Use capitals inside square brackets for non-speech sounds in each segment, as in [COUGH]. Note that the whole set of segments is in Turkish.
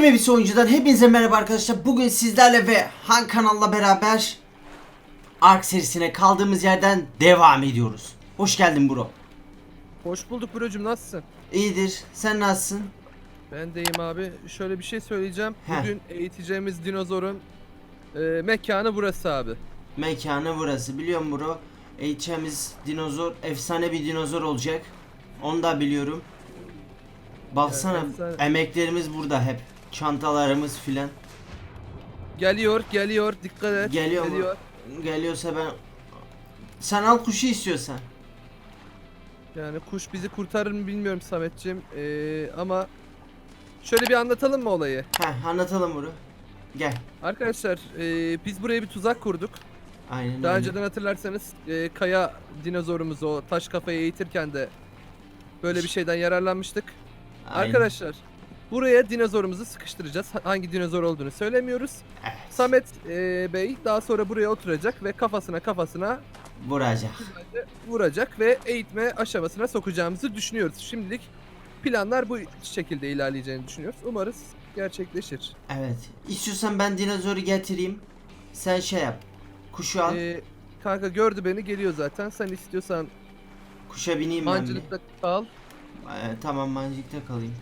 Takım Elbise Oyuncu'dan hepinize merhaba arkadaşlar. Bugün sizlerle ve Han kanalla beraber Ark serisine kaldığımız yerden devam ediyoruz. Hoş geldin bro. Hoş bulduk brocum nasılsın? İyidir. Sen nasılsın? Ben deyim abi. Şöyle bir şey söyleyeceğim. Heh. Bugün eğiteceğimiz dinozorun e, mekanı burası abi. Mekanı burası. Biliyorum bro. Eğiteceğimiz dinozor efsane bir dinozor olacak. Onu da biliyorum. Baksana Evet, efsane. emeklerimiz burada hep. Çantalarımız filan. Geliyor, geliyor. Dikkat et. Geliyor mu? geliyor. Geliyorsa ben... Sen al kuşu istiyorsan. Yani kuş bizi kurtarır mı bilmiyorum Sametciğim. E, ama şöyle bir anlatalım mı olayı? Heh anlatalım bunu. Gel. Arkadaşlar e, biz buraya bir tuzak kurduk. Aynen Daha öyle. önceden hatırlarsanız e, kaya dinozorumuzu o taş kafayı eğitirken de böyle bir şeyden yararlanmıştık. Aynen. Arkadaşlar buraya dinozorumuzu sıkıştıracağız. Ha- Hangi dinozor olduğunu söylemiyoruz. Evet. Samet e, Bey daha sonra buraya oturacak ve kafasına kafasına Vuracak. vuracak ve eğitme aşamasına sokacağımızı düşünüyoruz. Şimdilik planlar bu şekilde ilerleyeceğini düşünüyoruz. Umarız gerçekleşir. Evet. İstiyorsan ben dinozoru getireyim. Sen şey yap. Kuşu al. E, kanka gördü beni geliyor zaten. Sen istiyorsan Kuşa bineyim ben bir. mancınıkta kal. Ee, tamam mancıkta kalayım.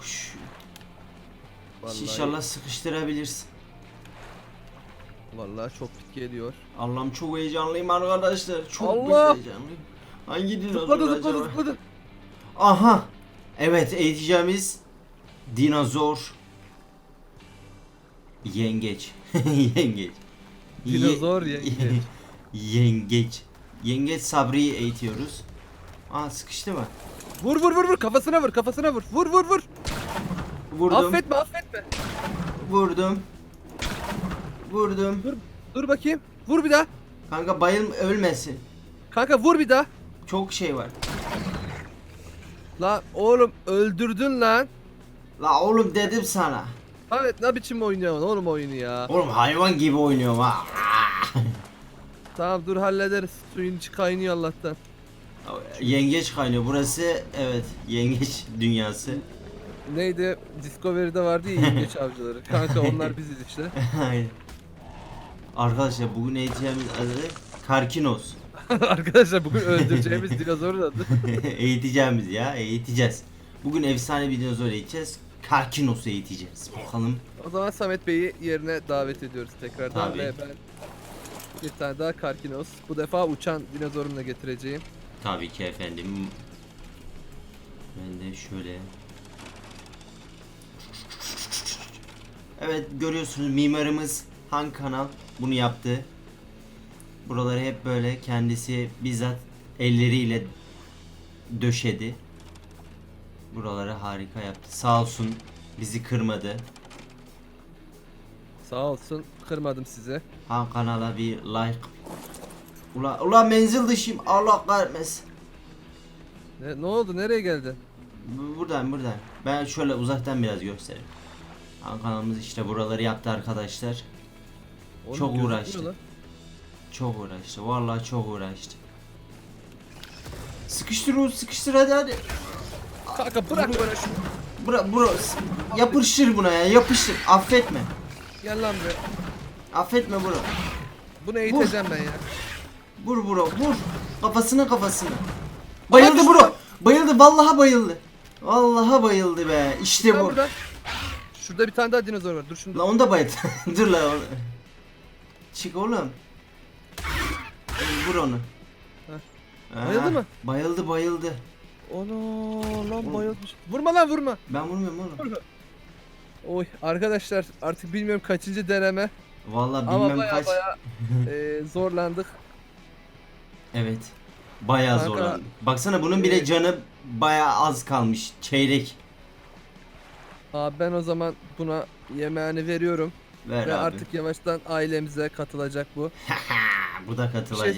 Kuş. Vallahi, İnşallah sıkıştırabilirsin. Vallahi çok fit geliyor. Allah'ım çok heyecanlıyım arkadaşlar. Çok Allah! heyecanlıyım. Hangi dinozor Zıpladı acaba? zıpladı zıpladı. Aha. Evet eğiteceğimiz dinozor. Yengeç. [LAUGHS] yengeç. Ye- Dinozor yengeç. [LAUGHS] yengeç. Yengeç Sabri'yi eğitiyoruz. Aa sıkıştı mı? Vur vur vur vur kafasına vur kafasına vur. Vur vur vur. Vurdum. Affetme affetme. Vurdum. Vurdum. Dur dur bakayım. Vur bir daha. Kanka bayıl ölmesin. Kanka vur bir daha. Çok şey var. Lan oğlum öldürdün lan. La oğlum dedim sana. Evet ne biçim oynuyorsun oğlum oyunu ya. Oğlum hayvan gibi oynuyorum ha. Tamam dur hallederiz. Suyun içi kaynıyor Allah'tan. Yengeç kaynıyor. Burası evet yengeç dünyası. Neydi? Discovery'de vardı ya yengeç [LAUGHS] avcıları. Kanka onlar biziz işte. Aynen. Arkadaşlar bugün eğiteceğimiz adı Karkinos. [LAUGHS] Arkadaşlar bugün öldüreceğimiz dinozorun adı. [LAUGHS] eğiteceğimiz ya eğiteceğiz. Bugün efsane bir dinozor eğiteceğiz. Karkinos'u eğiteceğiz. Bakalım. O zaman Samet Bey'i yerine davet ediyoruz tekrardan Tabii. ve ben bir tane daha Karkinos. Bu defa uçan dinozorumla getireceğim. Tabii ki efendim. Ben de şöyle. Evet görüyorsunuz mimarımız Han Kanal bunu yaptı. Buraları hep böyle kendisi bizzat elleriyle döşedi. Buraları harika yaptı. Sağ olsun bizi kırmadı. Sağ olsun kırmadım sizi. Han Kanal'a bir like. Ula, ula menzil dışıyım Allah kahretmesin. Ne, ne oldu nereye geldin? Bu- Buradan buradan. Ben şöyle uzaktan biraz göstereyim. Han kanalımız işte buraları yaptı arkadaşlar. Oğlum Çok uğraştı. Çok uğraştı. Vallahi çok uğraştı. Sıkıştır Oğuz, sıkıştır hadi hadi. Kanka bırak bana şunu. Bura, bura, yapıştır buna ya yapıştır. Affetme. Gel lan buraya. Affetme bro. Bunu eğiteceğim ben ya. Vur bro vur. Kafasına kafasına. Bayıldı bro. Bayıldı vallahi bayıldı. Vallahi bayıldı be. İşte bu. buradan. Şurada bir tane daha dinozor var. Dur şunu. La onu da bayıldı. [LAUGHS] Dur la onu. Çık oğlum. Vur onu. Heh. Bayıldı mı? Bayıldı bayıldı. Ana lan bayılmış. Vurma lan vurma. Ben vurmuyorum oğlum. Oy arkadaşlar artık bilmiyorum kaçıncı deneme Vallahi ama bilmem baya kaç. baya [LAUGHS] e, zorlandık. Evet. Bayağı Kanka, zorlandı. Baksana bunun bile canı bayağı az kalmış. Çeyrek. Abi ben o zaman buna yemeğini veriyorum Ver ve abi. artık yavaştan ailemize katılacak bu. [LAUGHS] bu da katılacak.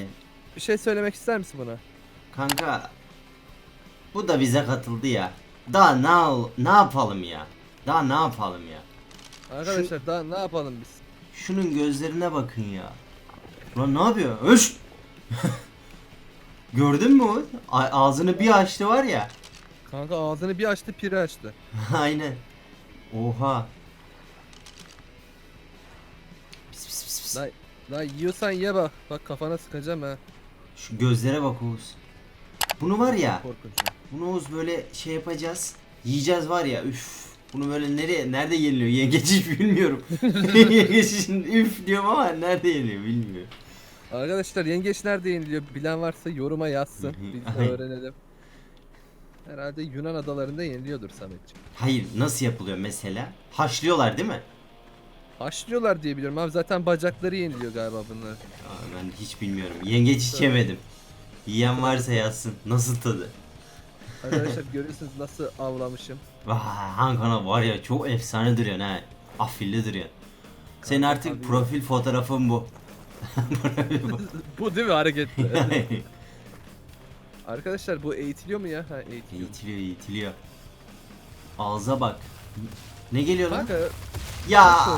Bir şey söylemek ister misin buna? Kanka bu da bize katıldı ya. Daha ne ne yapalım ya? Daha ne yapalım ya? Arkadaşlar daha ne yapalım biz? Şunun gözlerine bakın ya. Lan ne yapıyor? Öş! [LAUGHS] Gördün mü o? Ağzını bir açtı var ya. Kanka ağzını bir açtı piri açtı. [LAUGHS] Aynen. Oha. Pis pis pis pis. Lan, lan yiyorsan ye bak. Bak kafana sıkacağım ha. Şu gözlere bak Oğuz. Bunu var ya. Korkunç. Bunu Oğuz böyle şey yapacağız. Yiyeceğiz var ya üf. Bunu böyle nereye nerede yeniliyor? Yengeç hiç bilmiyorum. [LAUGHS] Yengeç için üf diyorum ama nerede yeniliyor bilmiyorum. Arkadaşlar yengeç nerede yeniliyor? Bilen varsa yoruma yazsın. Biz öğrenelim. Herhalde Yunan adalarında yeniliyordur Sametciğim. Hayır nasıl yapılıyor mesela? Haşlıyorlar değil mi? Haşlıyorlar diye biliyorum abi zaten bacakları yeniliyor galiba bunlar. Aa, ben hiç bilmiyorum. Yengeç hiç yemedim. Yiyen varsa yazsın. Nasıl tadı? Arkadaşlar [LAUGHS] görüyorsunuz nasıl avlamışım. Vay Hakan'a var ya çok efsane duruyorsun ha. Afilli duruyorsun. Senin artık profil fotoğrafın bu. [LAUGHS] [LAUGHS] bu değil mi hareketli? Arkadaşlar bu eğitiliyor mu ya? Ha eğitiliyor. eğitiliyor eğitiliyor. Ağza bak. Ne geliyor lan? Kanka Ya.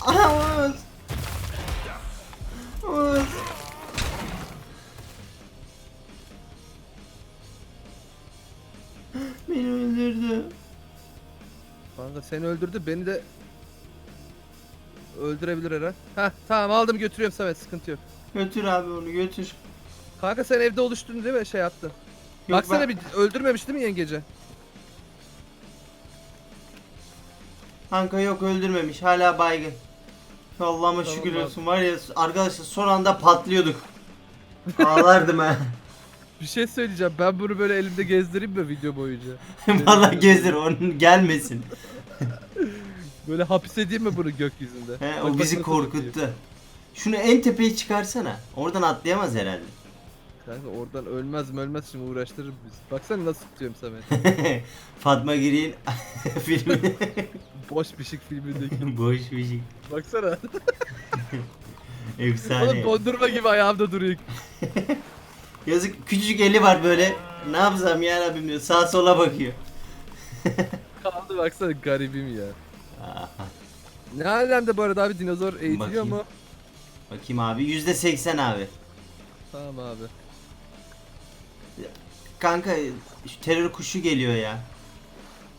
Ana Oğuz. Oğuz. [GASPS] Beni öldürdü. Kanka seni öldürdü beni de öldürebilir herhalde. Heh tamam aldım götürüyorum Samet sıkıntı yok. Götür abi onu götür. Kanka sen evde oluştun değil mi şey yaptın? Yok, Baksana ben- bir öldürmemiş değil mi yengece? Kanka yok öldürmemiş hala baygın. Allah'ıma Tamam şükür abi. olsun var ya arkadaşlar son anda patlıyorduk. Ağlardım ha. [LAUGHS] Bir şey söyleyeceğim ben bunu böyle elimde gezdireyim mi video boyunca? [LAUGHS] Valla gezdir onun gelmesin. [LAUGHS] Böyle hapsedeyim mi bunu gökyüzünde? He, Bak o bizi nasıl korkuttu. Şunu en tepeye çıkarsana. Oradan atlayamaz herhalde. Kanka oradan ölmez mi ölmez şimdi uğraştırır bizi. Baksana nasıl tutuyorum Samet. [LAUGHS] Fatma Giri'nin [LAUGHS] filmi. Boş bir şık filmindeki. [LAUGHS] Boş bir şey. Baksana. Oğlum Efsane. dondurma gibi ayağımda duruyor. Yazık küçücük eli var böyle. Ne yapsam ya Rabbim diyor. Sağa sola bakıyor. Kaldı baksana garibim ya. Aha. Ne alemde bu arada abi dinozor eğitiliyor Bakayım. mu? Bakayım abi %80 abi. Tamam abi. Kanka şu terör kuşu geliyor ya.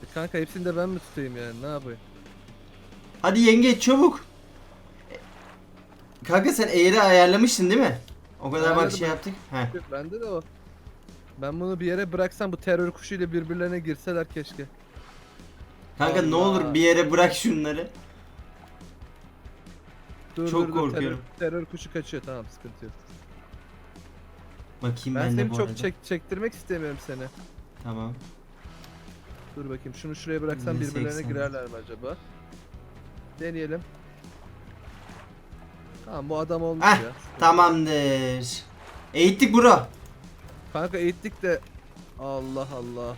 E kanka hepsini de ben mi tutayım yani ne yapayım? Hadi yenge çabuk. Kanka sen eğri ayarlamıştın değil mi? O kadar bak şey ben. yaptık. Heh. Bende de o. Ben bunu bir yere bıraksam bu terör kuşuyla birbirlerine girseler keşke. Kanka ne Allah. olur bir yere bırak şunları. Dur, Çok dur, dur, terör- korkuyorum. Terör, kuşu kaçıyor tamam sıkıntı yok. Bakayım Ben, ben, de seni bu çok arada. çek, çektirmek istemiyorum seni. Tamam. Dur bakayım şunu şuraya bıraksam Yüzde birbirlerine seksen. girerler mi acaba? Deneyelim. Tamam bu adam olmuş Heh, ya. Tamamdır. Eğittik bro. Kanka eğittik de Allah Allah.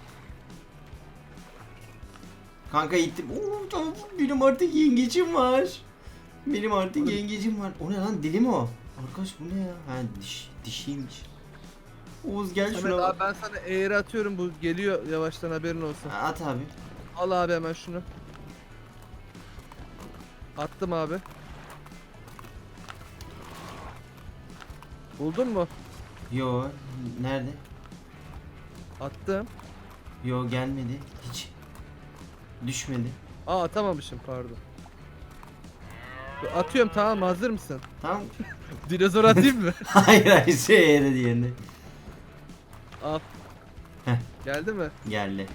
Kanka eğittim. Oo, tamam, benim artık yengecim var. Benim artık yengecim var. O ne lan dili mi o? Arkadaş bu ne ya? Ha diş, dişiymiş. Oğuz gel Samet şuna abi ben sana eğri atıyorum bu geliyor yavaştan haberin olsun. At abi. Al abi hemen şunu. Attım abi. Buldun mu? Yo nerede? Attım. Yo gelmedi. Hiç. Düşmedi. Aa atamamışım pardon. Atıyorum tamam hazır mısın? Tamam. [LAUGHS] Dinozor atayım mı? [LAUGHS] hayır hayır şey yere diğerine. Al. Heh. Geldi mi? Geldi.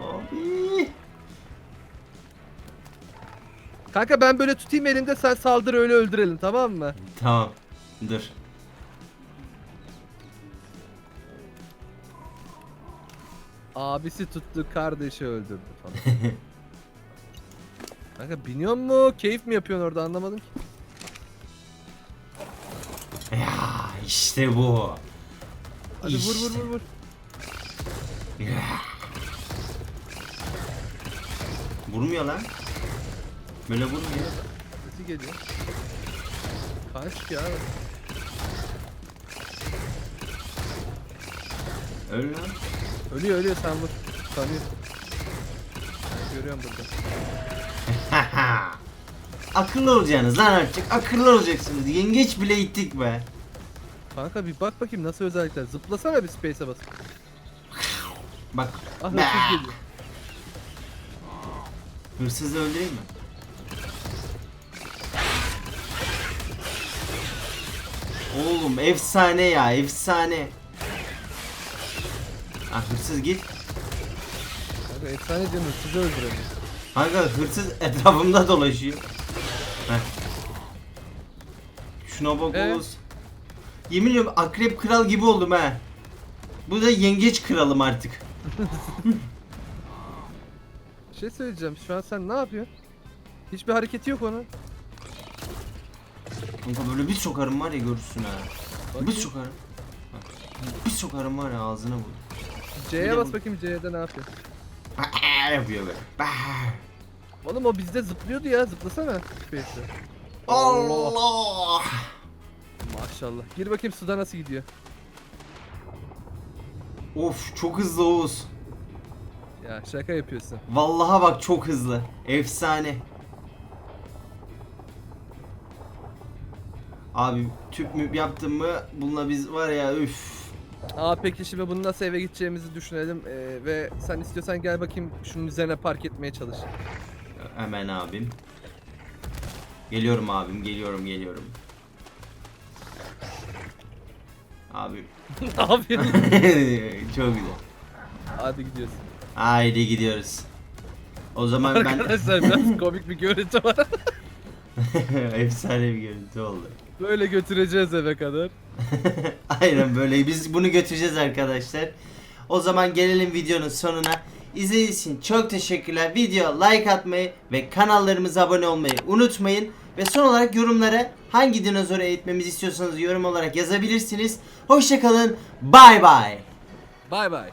Abi. Kanka ben böyle tutayım elimde sen saldır öyle öldürelim tamam mı? Tamam. Dur. Abisi tuttu kardeşi öldürdü falan. [LAUGHS] Kanka biniyor mu? Keyif mi yapıyorsun orada anlamadım ki. Ya işte bu. Hadi vur vur vur vur. Vurmuyor lan. Böyle vurmuyor. Sesi geliyor. Kaç ya. Öl lan. Ölüyor ölüyor sen vur. Tanıyor. Görüyorum burada. [LAUGHS] Akıllı olacaksınız lan artık. Akıllı olacaksınız. Yengeç bile ittik be. Kanka bir bak bakayım nasıl özellikler. Zıplasana bir space'e bas. Bak. Ah hırsız geliyor. Hırsızı öldüreyim mi? Oğlum efsane ya efsane. Ah hırsız git. Abi efsane diyorum sizi öldürelim. Kanka hırsız etrafımda dolaşıyor. Heh. Şuna bak Ee? Oğuz. Yemin ediyorum akrep kral gibi oldum ha. Bu da yengeç kralım artık. Bir şey söyleyeceğim. Şu an sen ne yapıyorsun? Hiçbir hareketi yok onun. Kanka böyle bir sokarım var ya görürsün ha. Bir Bakayım. sokarım. Bak, Bir sokarım var ya ağzına vur. C'ye Bir bas de bu- bakayım C'de ne yapıyor. yapıyor böyle. Bah! Oğlum o bizde zıplıyordu ya zıplasana. Space'e. Allah! Maşallah. Gir bakayım suda nasıl gidiyor. Of çok hızlı Oğuz. Ya şaka yapıyorsun. Vallaha bak çok hızlı. Efsane. Abi tüp müp yaptın mı bununla biz var ya üf. Aa peki şimdi bunu nasıl eve gideceğimizi düşünelim Ee, ve sen istiyorsan gel bakayım şunun üzerine park etmeye çalış. Hemen abim. Geliyorum abim geliyorum geliyorum. Abi [LAUGHS] ne yapıyorsun? [LAUGHS] çok güzel. Hadi gidiyoruz. Haydi gidiyoruz. O zaman ben Arkadaşlar biraz [LAUGHS] komik bir görüntü var. efsane bir görüntü oldu. Böyle götüreceğiz eve kadar. Aynen böyle biz bunu götüreceğiz arkadaşlar. O zaman gelelim videonun sonuna. İzlediğiniz için çok teşekkürler. Video like atmayı ve kanallarımıza abone olmayı unutmayın. Ve son olarak yorumlara hangi dinozoru eğitmemizi istiyorsanız yorum olarak yazabilirsiniz. Hoşçakalın. Bay bay. Bay bay.